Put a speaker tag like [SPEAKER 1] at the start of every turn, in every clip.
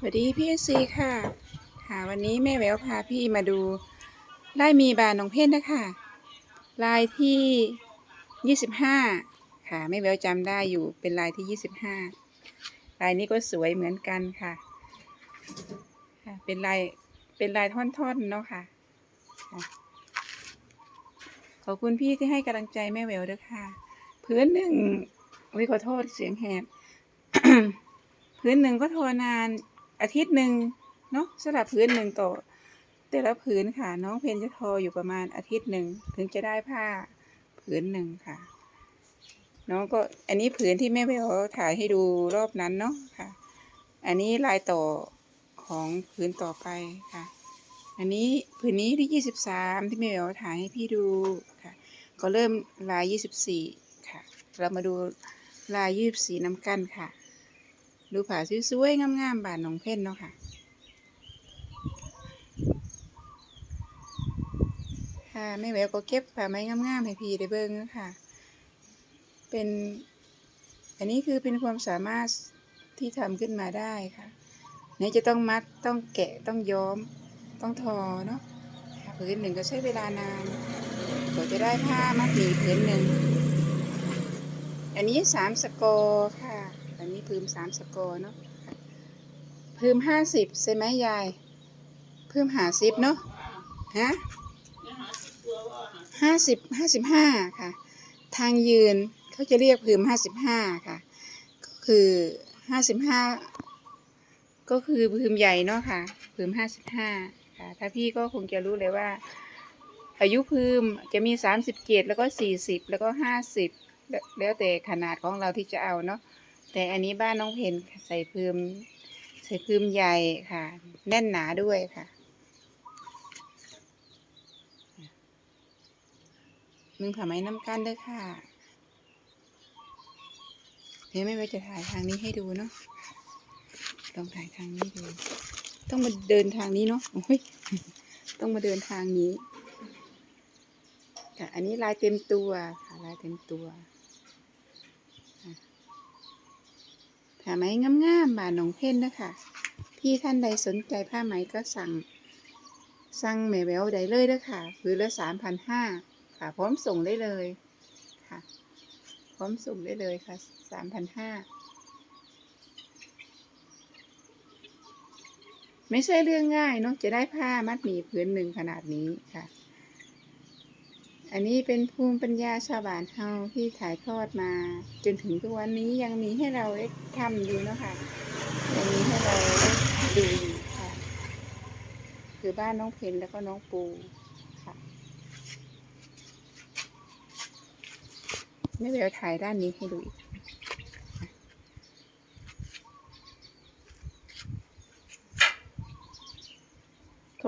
[SPEAKER 1] สวัสดีพี่ซีค่ะ ค่ะวันนี้แม่แววพาพี่มาดูไล่มีบานองเพชรนะคะ ลายที่ยี่สิบห้าค่ะแม่แววจำได้อยู่เป็นลายที่ยี่สิบห้าลายนี้ก็สวยเหมือนกันค่ะค่ะเป็นลายเป็นลายท่อนๆเนาะค่ะค่ะ ขอบคุณพี่ที่ให้กำลังใจแม่แววด้วยค่ะ พื้นหนึ่งวิขอโทษเสียงแหบพื้นหนึ่งก็โทรนาน อาทิตย์หนึ่งเนาะสำหรับพื้นหนึ่งต่อ แต่ละพื้นค่ะน้องเพนจะทรอยู่ประมาณอาทิตย์หนึ่งถึงจะได้ผ้าพื้นหนึ่งค่ะ น้องก็อันนี้ผืนที่แม่เบลถ่ายให้ดูรอบนั้นเนาะค่ะ อันนี้ลายต่อของผืนต่อไปค่ะ อันนี้ผืนนี้ที่ยี่สิบสามที่แม่เบลถ่ายให้พี่ดูค่ะ ก็เริ่มลายยี่สิบสี่ค่ะ เรามาดูลายยี่สิบสี่น้ำกันค่ะ ดูผาสวยๆงามๆบานหนองเพ่นเนาะค่ะ ค่ะแม่แหววก็เก็บผ้าไม้งามๆให้พี่ได้เบิ่งนะค่ะ เป็น อันนี้คือเป็นความสามารถที่ทำขึ้นมาได้ค่ะไหนจะต้องมัดต้องแกะต้องย้อมต้องทอเนาะค่ะผืนหนึ่งก็ใช้เวลานานกว่าจะได้ผ้ามัดหมี่ผืนหนึ่ง อันนี้สามสกอร์ค่ะ อันนี้พืมสามสกอร์เนาะพืมห้าสิบใช่ไหมยายพืมหาสิบเนาะฮะห้าสิบห้าสิบห้าค่ะ ทางยืนเขาจะเรียกพืมห้าสิบห้าค่ะ ก็คือห้าสิบห้าก็คือพืมใหญ่เนาะค่ะพืมห้าสิบห้าค่ะ ถ้าพี่ก็คงจะรู้เลยว่า อายุพืมจะมีสามสิบเจ็ดแล้วก็สี่สิบแล้วก็ห้าสิบ แล้วแต่ขนาดของเราที่จะเอาเนาะแต่อันนี้บ้านน้องเพนใส่พืมใส่พืมใหญ่ค่ะ แน่นหนาด้วยค่ะ มึงผ่าไม้น้ำกันด้วยค่ะเดี๋ยวไม่ว่าจะถ่ายทางนี้ให้ดูเนาะลองถ่ายทางนี้ดู ต้องมาเดินทางนี้เนาะโอ้ยต้องมาเดินทางนี้ค่ะอันนี้ลายเต็มตัวค่ะลายเต็มตัว ผ้าไหมงามๆบานหนองเพ่นนะคะพี่ท่านใดสนใจผ้าไหมก็สั่ง สั่งแม่แววได้เลยเด้อค่ะผืนละสามพันห้าค่ะ พร้อมส่งได้เลยค่ะ พร้อมส่งได้เลยค่ะสามพันห้าไม่ใช่เรื่องง่ายเนาะจะได้ผ้ามัดหมี่ผืนหนึ่งขนาดนี้ค่ะ อันนี้เป็นภูมิปัญญาชาวบ้านเฮาที่ถ่ายทอดมา จนถึงทุกวันนี้ยังมีให้เราได้ทำอยู่เนาะคะยังมีให้เราได้ดูอยู่ค่ะคือบ้านน้องเพนแล้วก็น้องปูค่ะไม่เดี๋ยวถ่ายด้านนี้ให้ดูอีก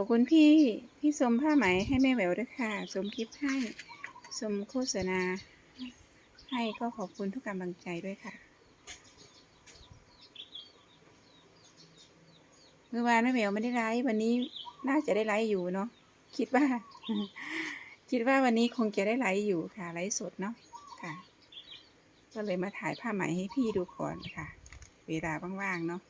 [SPEAKER 1] อบคุณพี่ที่สมผ้าไหมให้แม่แหววด้วยค่ะ สมคลิปให้ สมโฆษณา ให้ก็ขอบคุณทุกกำลังใจด้วยค่ะเมื่อวานแม่แหววไม่ได้ไลฟ์วันนี้น่าจะได้ไลฟ์อยู่เนาะคิดว่า คิดว่าวันนี้คงจะได้ไลฟ์อยู่ค่ะไลฟ์สดเนาะค่ะ ก็เลยมาถ่ายผ้าไหมให้พี่ดูก่อนค่ะ เวลาว่างๆเนาะ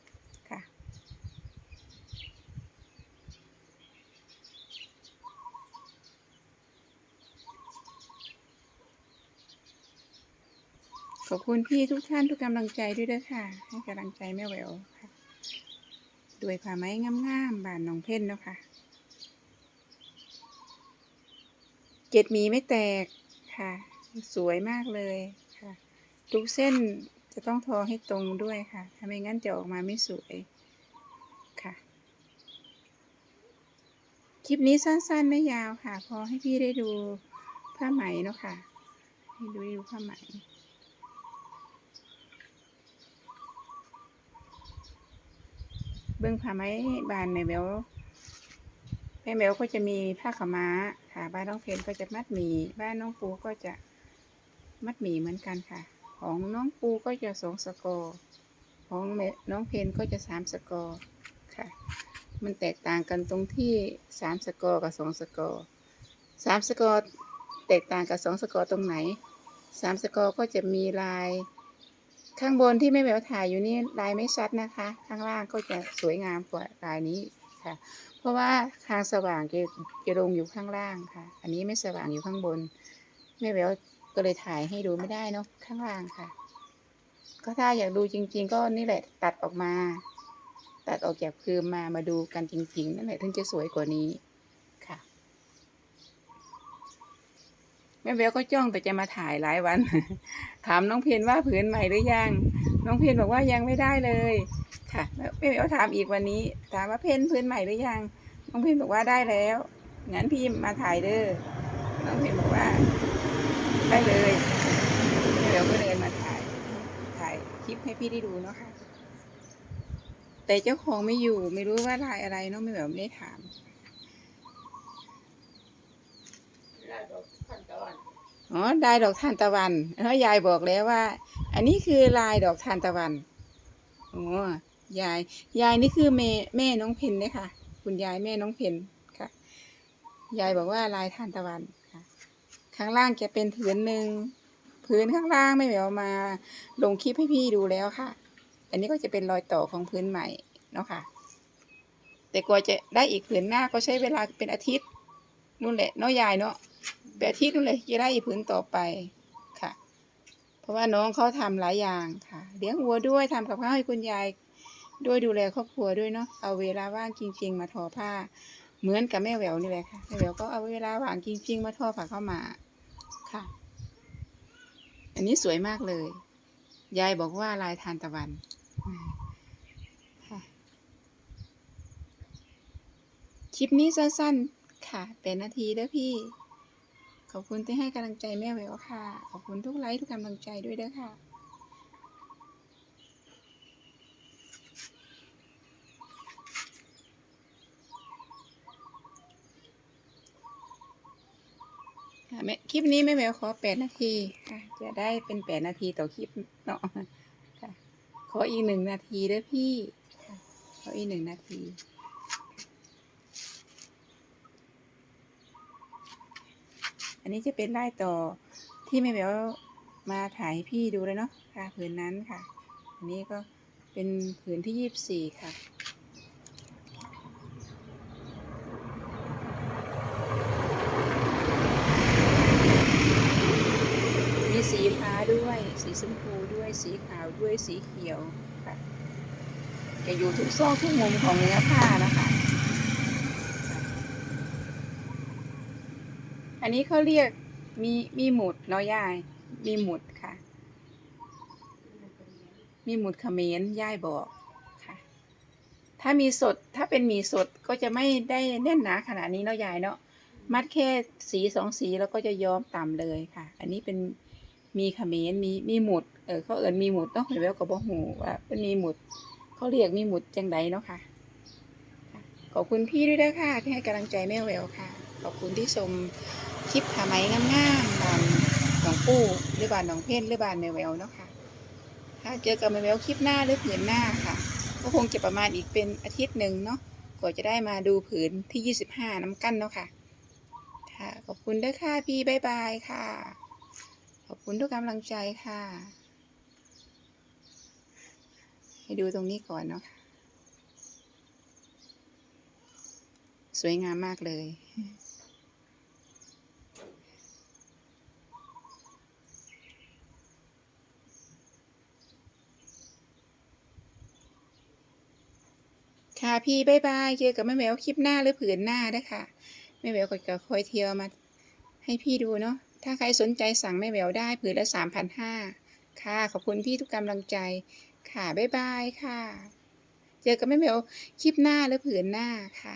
[SPEAKER 1] ขอบคุณพี่ทุกท่านทุกกำลังใจด้วยด้อค่ะ ให้กำลังใจแม่แววค่ะ ด้วยผ้าไหมงามๆบานหนองเพ่นเนาะค่ะ เจ็ดมีไม่แตกค่ะ สวยมากเลยค่ะ ทุกเส้นจะต้องทอให้ตรงด้วยค่ะ ถ้าไม่งั้นจะออกมาไม่สวยค่ะ คลิปนี้สั้นๆไม่ยาวค่ะ พอให้พี่ได้ดูผ้าไหมเนาะค่ะ ให้ดูดูผ้าไหม เบื้องผ้าไหมบานแม่แมวแม่แมวก็จะมีผ้าขม้าค่ะ บ้านน้องเพนก็จะมัดหมี่บ้านน้องปูก็จะมัดหมี่เหมือนกันค่ะ ของน้องปูก็จะสองสกอร์ของแม่น้องเพนก็จะสามสกอร์ค่ะ มันแตกต่างกันตรงที่สามสกอร์กับสองสกอร์สามสกอร์แตกต่างกับสองสกอร์ตรงไหนสามสกอร์ก็จะมีลาย ข้างบนที่แม่แววถ่ายอยู่นี่ลายไม่ชัดนะคะ ข้างล่างก็จะสวยงามกว่าลายนี้ค่ะ เพราะว่าทางสว่างจะจะลงอยู่ข้างล่างค่ะ อันนี้ไม่สว่างอยู่ข้างบนแม่แววก็เลยถ่ายให้ดูไม่ได้เนาะข้างล่างค่ะ ก็ถ้าอยากดูจริง ๆ ก็นี่แหละตัดออกมา ตัดออกจากพิมพ์มามาดูกันจริง ๆ นั่นแหละถึงจะสวยกว่านี้ค่ะ แม่แววก็จ้องแต่จะมาถ่ายหลายวัน ถามน้องเพนว่าผืนใหม่หรือยัง น้องเพนบอกว่ายังไม่ได้เลย ค่ะแล้วแม่แววถามอีกวันนี้ ถามว่าเพนผืนใหม่หรือยัง น้องเพนบอกว่าได้แล้วงั้นพี่มาถ่ายเด้อน้องเพนบอกว่า ได้เลยแม่แววก็เดินมาถ่าย ถ่ายคลิปให้พี่ได้ดูเนาะค่ะ แต่เจ้าของไม่อยู่ไม่รู้ว่าลายอะไรเนาะไม่แบบไม่ได้ถาม อ๋อลายดอกทานตะวันแล้วยายบอกแล้วว่า อันนี้คือลายดอกทานตะวันอ๋อยาย ยายนี่คือแม่แม่น้องเพนเนี่ยค่ะ คุณยายแม่น้องเพนค่ะ ยายบอกว่าลายทานตะวันค่ะ ข้างล่างจะเป็นผืนหนึ่งพื้นข้างล่างไม่เหววมา ลงคลิปให้พี่ดูแล้วค่ะ อันนี้ก็จะเป็นรอยต่อของพื้นใหม่เนาะค่ะ แต่กว่าจะได้อีกผืนหน้าก็ใช้เวลาเป็นอาทิตย์นู่นแหละเนาะยายเนาะ เป็นอาทิตย์นู่นเลยจะได้อีกผืนต่อไปค่ะ เพราะว่าน้องเขาทำหลายอย่างค่ะ เลี้ยงวัวด้วยทำกับข้าวให้คุณยาย ด้วยดูแลครอบครัวด้วยเนาะเอาเวลาว่างจริง ๆ มาทอผ้า เหมือนกับแม่แหววนี่แหละค่ะแม่แหววก็เอาเวลาว่างจริง ๆ มาทอผ้าเข้ามาค่ะ อันนี้สวยมากเลย ยายบอกว่าลายทานตะวันค่ะคลิปนี้สั้นๆ ค่ะ เป็นนาทีเด้อพี่ ขอบคุณที่ให้กำลังใจแม่แววค่ะ ขอบคุณทุกไลค์ทุกกำลังใจด้วยเด้อค่ะ ค่ะแม่คลิปนี้แม่แววขอแปดนาทีค่ะจะได้เป็นแปดนาทีต่อคลิปเนาะค่ะ ขออีกหนึ่งนาทีเด้อพี่ ค่ะ ขออีกหนึ่งนาที นนี้จะเป็นไล่ต่อที่แม่แววมาถ่ายพี่ดูเลยเนาะค่ะผืนนั้นค่ะ อันนี้ก็เป็นผืนที่ยี่สิบสี่ค่ะมีสีฟ้าด้วย สีชมพูด้วยสีขาวด้วยสีเขียวค่ะจะอยู่ทุกซอกทุกมุมของเนื้อผ้านะคะ อันนี้เขาเรียกมีมีหมุดเนาะยาย มีหมุดค่ะ มีหมุดเขมรยายบอกค่ะ ถ้ามีสดถ้าเป็นหมีสดก็จะไม่ได้แน่นหนาขนาดนี้เนาะยายเนาะมัดแค่สีสองสีแล้วก็จะย้อมต่ำเลยค่ะ อันนี้เป็นมีเขมรมีมีหมุดเออเขาเอิญมีหมุดเนาะเดี๋ยวแววก็บอกหูว่าเป็นมีหมุดเขาเรียกมีหมุดจังไดเนาะค่ะขอบคุณพี่ด้วยนะคะที่ให้กำลังใจแม่แววค่ะ ขอบคุณที่ชม คลิปผ้าไหมงามๆบานหนองปู้หรือบานหนองเพ่นหรือบานแม่แววเนาะค่ะ ถ้าเจอกับแม่แววคลิปหน้าหรือผืนหน้าค่ะ ก็คงจะประมาณอีกเป็นอาทิตย์หนึ่งเนาะกว่าจะได้มาดูผืนที่ยี่สิบห้าน้ำกั้นเนาะค่ะค่ะ ขอบคุณด้วยค่ะพี่บายบายค่ะ ขอบคุณทุกกำลังใจค่ะ ให้ดูตรงนี้ก่อนเนาะค่ะ สวยงามมากเลย ค่ะพี่บายบายเจอกับแม่แววคลิปหน้าหรือผืนหน้านะคะแม่แววก็จะคอยเที่ยวมา ให้พี่ดูเนาะถ้าใครสนใจสั่งแม่แววได้ผืนละสามพันห้าค่ะ ขอบคุณพี่ทุกกำลังใจค่ะบ๊ายบายค่ะ เจอกับแม่แววคลิปหน้าหรือผืนหน้าค่ะ